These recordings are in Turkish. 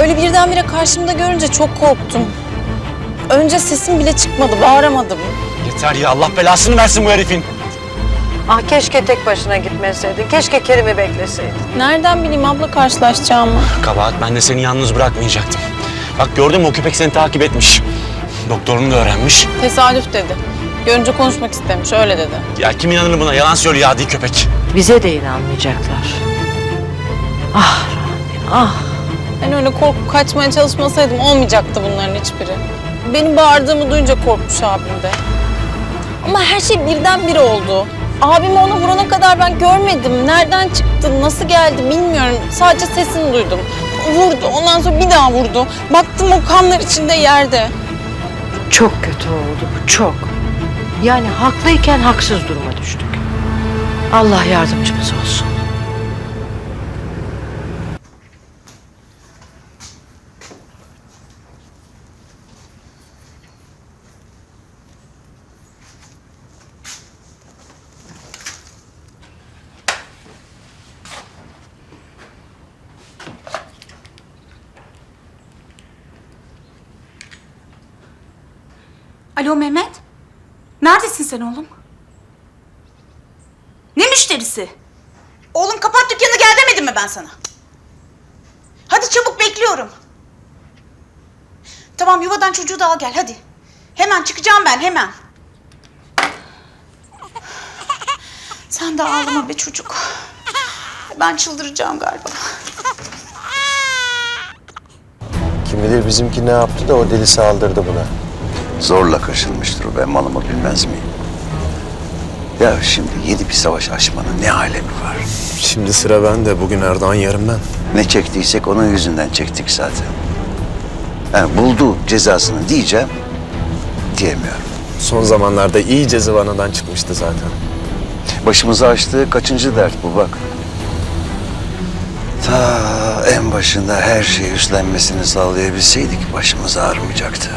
Öyle birdenbire karşımda görünce çok korktum. Önce sesim bile çıkmadı, bağıramadım. Yeter ya Allah belasını versin bu herifin. Ah keşke tek başına gitmeseydin. Keşke Kerim'i bekleseydin. Nereden bileyim abla karşılaşacağımı? Kabahat ben de seni yalnız bırakmayacaktım. Bak gördün mü o köpek seni takip etmiş. Doktorunu da öğrenmiş. Tesadüf dedi. Görünce konuşmak istemiş, öyle dedi. Ya kim inanır buna yalan söylüyor adi köpek. Bize de inanmayacaklar. Ah Rabbim ah. Ben öyle korkup kaçmaya çalışmasaydım olmayacaktı bunların hiçbiri. Benim bağırdığımı duyunca korkmuş abim de. Ama her şey birdenbire oldu. Abimi ona vurana kadar ben görmedim. Nereden çıktı, nasıl geldi bilmiyorum. Sadece sesini duydum. Vurdu, ondan sonra bir daha vurdu. Baktım o kanlar içinde yerde. Çok kötü oldu bu çok. Yani haklıyken haksız duruma düştük. Allah yardımcımız olsun. Alo Mehmet. Neredesin sen oğlum? Ne müşterisi? Oğlum kapat dükkanı gel demedim mi ben sana? Hadi çabuk bekliyorum. Tamam yuvadan çocuğu da al gel hadi. Hemen çıkacağım ben hemen. Sen de ağlama be çocuk. Ben çıldıracağım galiba. Kim bilir bizimki ne yaptı da o deli saldırdı buna. Zorla kaşınmıştır ben malımı bilmez miyim? Ya şimdi yeni bir savaş açmanın ne alemi var? Şimdi sıra bende. Bugün Erdoğan yarın ben. Ne çektiysek onun yüzünden çektik zaten. Yani buldu cezasını diyeceğim, diyemiyorum. Son zamanlarda iyice zıvanadan çıkmıştı zaten. Başımıza açtığı kaçıncı dert bu bak. Ta en başında her şeyi üstlenmesini sağlayabilseydik başımız ağrımayacaktı.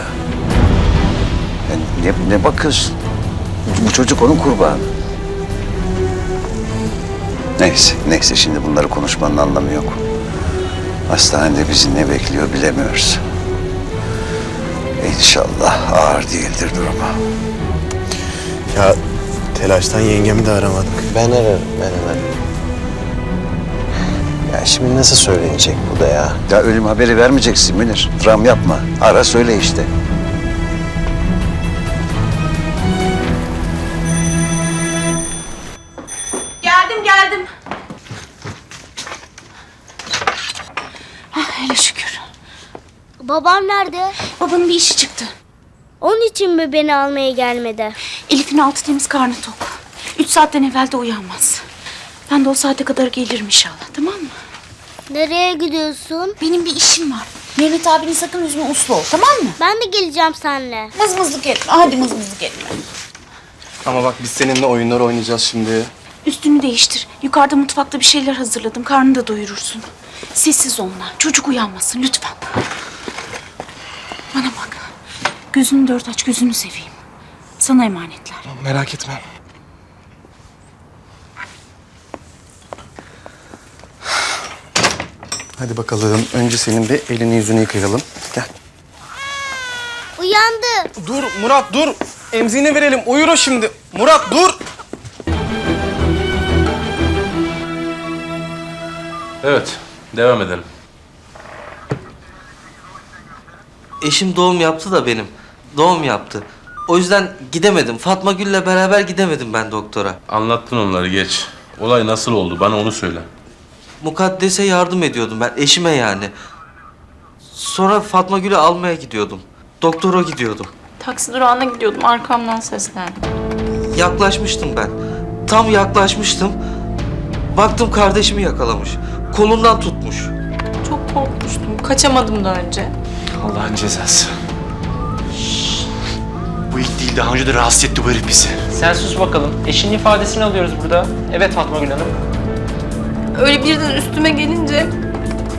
Ne, ne bakıyorsun? Bu çocuk onun kurbanı. Neyse, neyse şimdi bunları konuşmanın anlamı yok. Hastanede bizi ne bekliyor bilemiyoruz. İnşallah ağır değildir durumu. Ya telaştan yengemi de aramadık. Ben ararım, ben ararım. Ya şimdi nasıl söylenecek bu da ya? Ya ölüm haberi vermeyeceksin Münir. Dram yapma. Ara söyle işte. Babam nerede? Babanın bir işi çıktı. Onun için mi beni almaya gelmedi? Elif'in altı temiz karnı tok. Üç saatten evvel de uyanmaz. Ben de o saate kadar gelirim inşallah tamam mı? Nereye gidiyorsun? Benim bir işim var. Mehmet abinin sakın üzme uslu ol tamam mı? Ben de geleceğim seninle. Mızmızlık etme hadi mızmızlık etme. Ama bak biz seninle oyunlar oynayacağız şimdi. Üstünü değiştir. Yukarıda mutfakta bir şeyler hazırladım. Karnını da doyurursun. Sessiz olma. Çocuk uyanmasın lütfen. Bana bak. Gözünü dört aç, gözünü seveyim. Sana emanetler. Merak etme. Hadi bakalım. Önce senin bir elini yüzünü yıkayalım. Gel. Uyandı. Dur Murat dur. Emziğini verelim. Uyur o şimdi. Murat dur. Evet, devam edelim. Eşim doğum yaptı da benim. Doğum yaptı. O yüzden gidemedim. Fatma Gül'le beraber gidemedim ben doktora. Anlattın onları geç. Olay nasıl oldu? Bana onu söyle. Mukaddes'e yardım ediyordum ben. Eşime yani. Sonra Fatma Gül'ü almaya gidiyordum. Doktora gidiyordum. Taksi durağına gidiyordum, arkamdan seslendi. Yaklaşmıştım ben. Tam yaklaşmıştım. Baktım kardeşimi yakalamış. Kolundan tutmuş. Çok korkmuştum, kaçamadım da önce. Allah'ın cezası. Bu ilk değil daha önce de rahatsız etti bu herif bizi. Sen sus bakalım. Eşinin ifadesini alıyoruz burada. Evet Fatma Gül Hanım. Öyle birden üstüme gelince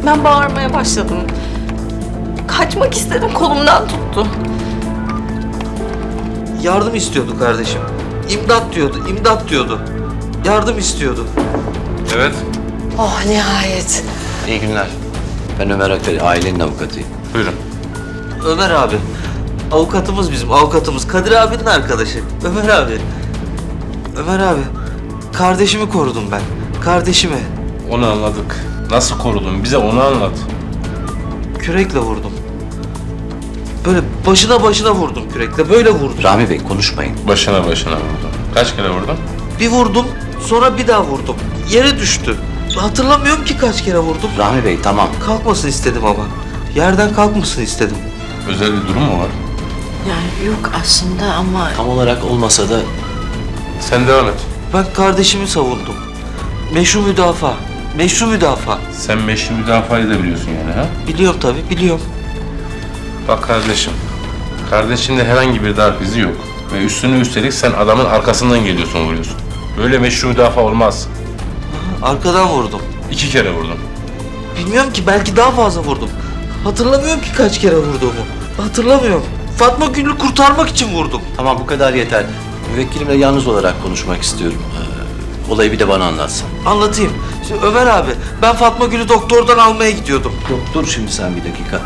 ben bağırmaya başladım. Kaçmak istedim, kolumdan tuttu. Yardım istiyordu kardeşim. İmdat diyordu, imdat diyordu. Yardım istiyordu. Evet. Oh nihayet. İyi günler. Ben Ömer Akar, ailenin avukatıyım. Buyurun. Ömer abi. Avukatımız bizim avukatımız. Kadir abinin arkadaşı. Ömer abi. Ömer abi. Kardeşimi korudum ben. Kardeşimi. Onu anladık. Nasıl korudun? Bize onu anlat. Kürekle vurdum. Böyle başına başına vurdum kürekle. Böyle vurdum. Rami Bey konuşmayın. Başına başına vurdun. Kaç kere vurdun? Bir vurdum. Sonra bir daha vurdum. Yere düştü. Hatırlamıyorum ki kaç kere vurdum. Rami Bey tamam. Kalkmasın istedim ama. Yerden kalkmasın istedim. Özel bir durum mu var? Yani yok aslında ama Tam olarak olmasa da Sen devam et. Ben kardeşimi savundum. Meşru müdafaa. Meşru müdafaa. Sen meşru müdafaa edebiliyorsun yani ha? Biliyorum tabii, biliyorum. Bak kardeşim. Kardeşinde herhangi bir darp izi yok. Ve üstüne üstelik sen adamın arkasından geliyorsun vuruyorsun. Böyle meşru müdafaa olmaz. Arkadan vurdum. İki kere vurdun. Bilmiyorum ki belki daha fazla vurdum. Hatırlamıyorum ki kaç kere vurduğumu. Hatırlamıyorum. Fatma Gül'ü kurtarmak için vurdum. tamam bu kadar yeter. Müvekkilimle yalnız olarak konuşmak istiyorum. Ee, olayı bir de bana anlatsın. Anlatayım. Şimdi Ömer abi, ben Fatma Gül'ü doktordan almaya gidiyordum. Yok dur şimdi sen bir dakika.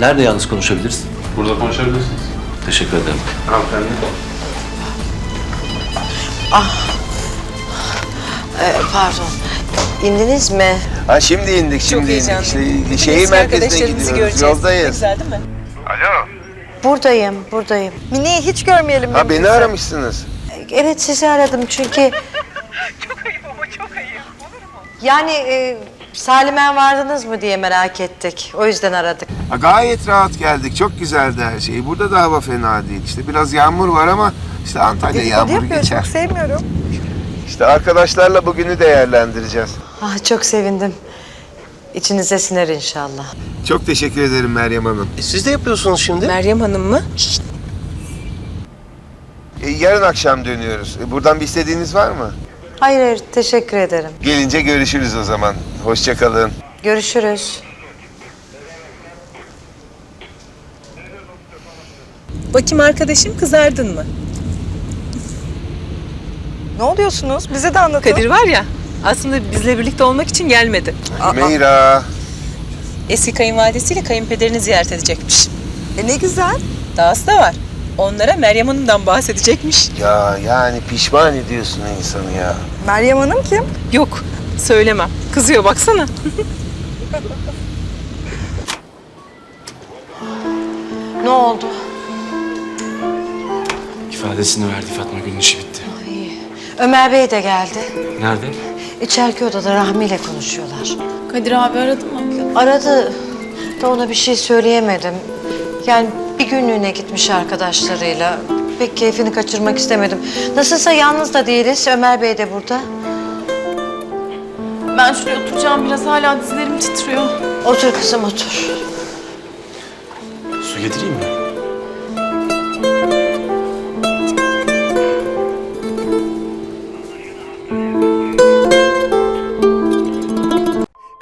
Nerede yalnız konuşabiliriz? Burada konuşabilirsiniz. Teşekkür ederim. Hanımefendi. e, pardon. İndiniz mi? Ha şimdi indik şimdi indik. İşte şehir merkezine gidiyoruz. Yoldayız. Buradayım, buradayım. Mine'yi hiç görmeyelim. Ha beni aramışsınız. Evet sizi aradım çünkü... çok ayıp ama çok ayıp. Yani e, Salimen vardınız mı diye merak ettik. O yüzden aradık. Ha, gayet rahat geldik. Çok güzeldi her şey. Burada da hava fena değil. İşte biraz yağmur var ama işte Antalya yağmuru geçer. sevmiyorum. İşte arkadaşlarla bugünü değerlendireceğiz. Ah çok sevindim. İçinize siner inşallah. Çok teşekkür ederim Meryem Hanım. Siz de yapıyorsunuz şimdi. Meryem Hanım mı? E, yarın akşam dönüyoruz. E, buradan bir istediğiniz var mı? Hayır hayır teşekkür ederim. Gelince görüşürüz o zaman. Hoşça kalın. Görüşürüz. Bakayım arkadaşım kızardın mı? Ne oluyorsunuz? Bize de anlatın. Kadir var ya aslında bizle birlikte olmak için gelmedi. Meyra. Eski kayınvalidesiyle kayınpederini ziyaret edecekmiş. E ne güzel. Dahası da var. Onlara Meryem Hanım'dan bahsedecekmiş. Ya yani pişman ediyorsun insanı ya. Meryem Hanım kim? Yok söylemem. Kızıyor baksana. Ne oldu? İfadesini verdi Fatma Gül'ün işi bitti. Ömer Bey de geldi. Nerede? İçeriki odada Rahmi ile konuşuyorlar. Kadir abi aradı mı? Aradı da ona bir şey söyleyemedim. Yani bir günlüğüne gitmiş arkadaşlarıyla. Pek keyfini kaçırmak istemedim. Nasılsa yalnız da değiliz. Ömer Bey de burada. Ben şuraya oturacağım biraz hala dizlerim titriyor. Otur kızım otur. Su getireyim mi?